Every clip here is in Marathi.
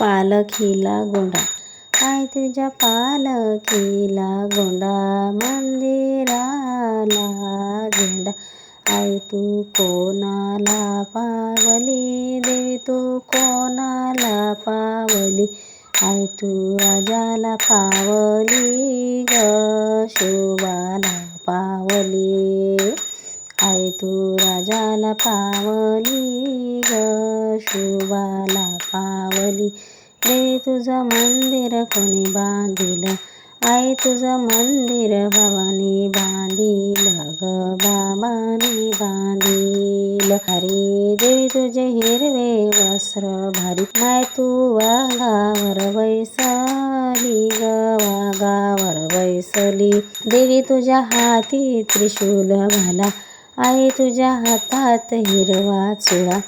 पालखीला गोंडा. आय तुझ्या पालखीला गोंडा मंदिराला झेंडा. आई तू कोणाला पावली? देवी तू कोणाला पावली? आई तू राजाला पावली ग? शोभाला पावली. आई तू राजाला पावली ग? शुभाला पावली. देवी तुझं मंदिर कोणी बांधिलं? आई तुझं मंदिर भवानी बांधील ग बाबानी बांधील. हरी देवी तुझे हिरवे वस्त्र भारी. माय तू वागावर बैसली ग वागावर बैसली. देवी तुझ्या हाती त्रिशूल घाला. आई तुझ्या हातात हिरवा चुळा.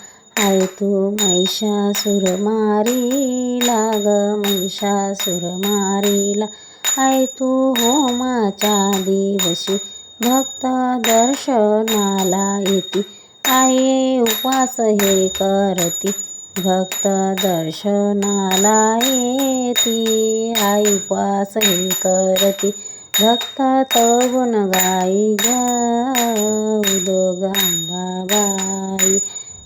आई तू महिषासुर मारीला ग महिषासुर मारीला आई तू होमाच्या दिवशी भक्त दर्शनाला येती. आई उपवास हे करती भक्त दर्शनाला येती. आई उपवास हे करती भक्त तवगुण गाई ग उदो गंबाबाई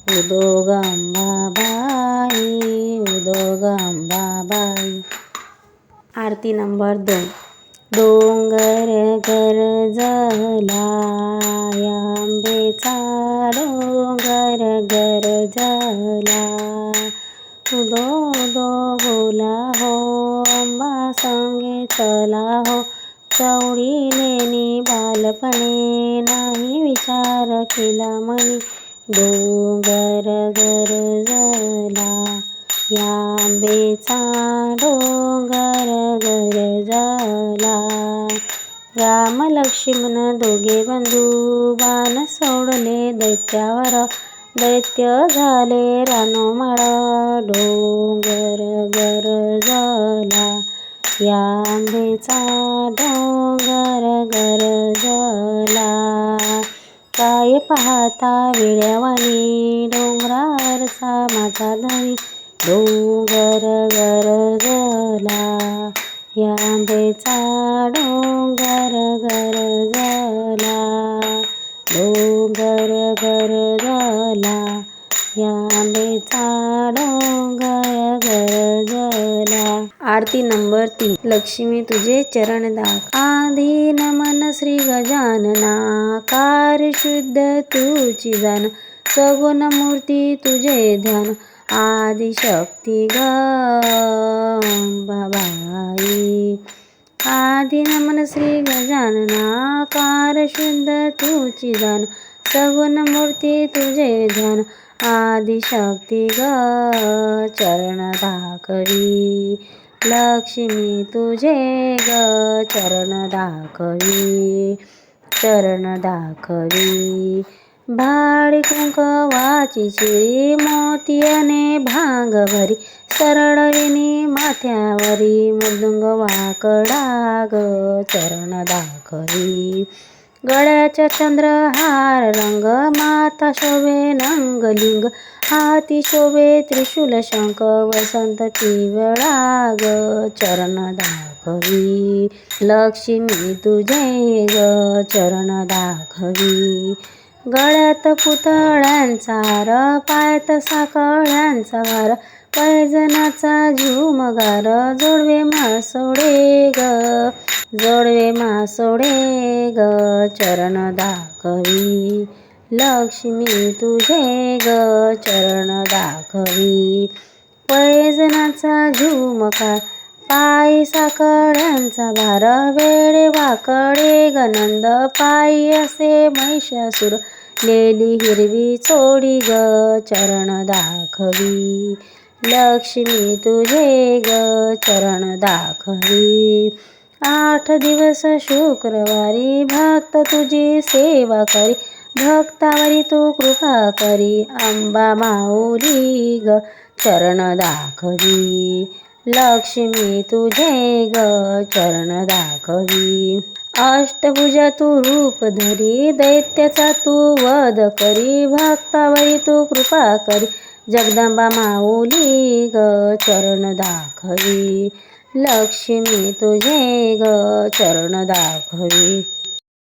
उदोगांबाबाई उदोगांबाबाई. आरती नंबर दोन. डोंगर गरजला आंबेचा डोंगर गरजला उदो उदो बोला हो अंबा संगे चला हो. चवडीलेनी बालपणे नाही विचार केला मनी. डोंगर गरजला या आंबेचा डोंगर गरजला राम लक्ष्मण दोघे बंधू बाण सोडले दैत्यावर दैत्य झाले रानोमाळ डोंगर गरजला या आंबेचा डोंगर गरजला काय पाहता विड्यावानी डोंगरावरचा माझा धनी. डोंगर गरजला या आंबेचा डोंगर गरजला डोंगर गरज आंबेचा डोंगर गरजला आरती नंबर तीन. लक्ष्मी तुझे चरण दाख. आधी नमन श्री गजानना. कार शुद्ध तुझी जाण सगुण मूर्ती तुझे ध्यान आदिशक्ती ग बाबाई आदि नमन श्री गजानना. कार शुद्ध तुझी जाण सगुण मूर्ती तुझे ध्यान आदिशक्ती ग चरण दाखवी लक्ष्मी तुझे ग चरण दाखवी चरण दाखवी भाडी कुंकवाची चिरी मोतियाने भांग भरी सरळविनी माथ्यावरी मृदुंग वाकडा ग चरण दाखवी गळ्याच्या चंद्रहार रंग माता शोभे नंगलिंग हाती शोभे त्रिशूल शंख वसंत तिवळाग चरण दाखवी. लक्ष्मी तुझे ग चरण दाखवी. गळ्यात पुतळ्यांचा हार पायात साकळ्यांचा वार पैजनाचा झुमगार जोडवे मासोडे ग. जोडवे मासोडे ग चरण दाखवी. लक्ष्मी तुझे ग चरण दाखवी. पैजनाचा झुमकार पाय साकड्यांचा भार. वेळे वाकडे गनंद पायी असे महिषासुर. लेली हिरवी चोडी ग चरण दाखवी. लक्ष्मी तुझे ग चरण दाखवी. आठ दिवस शुक्रवारी भक्त तुझी सेवा करी. भक्तावरी तू कृपा करी. अंबा माऊली ग चरण दाखवी. लक्ष्मी तुझे ग चरण दाखवी. अष्टभुजा तू रूप धरी दैत्याचा तू वध करी. भक्तावरी तू कृपा करी. जगदंबा माऊली ग चरण दाखवी. लक्ष्मी तुझे ग चरण दाखवी.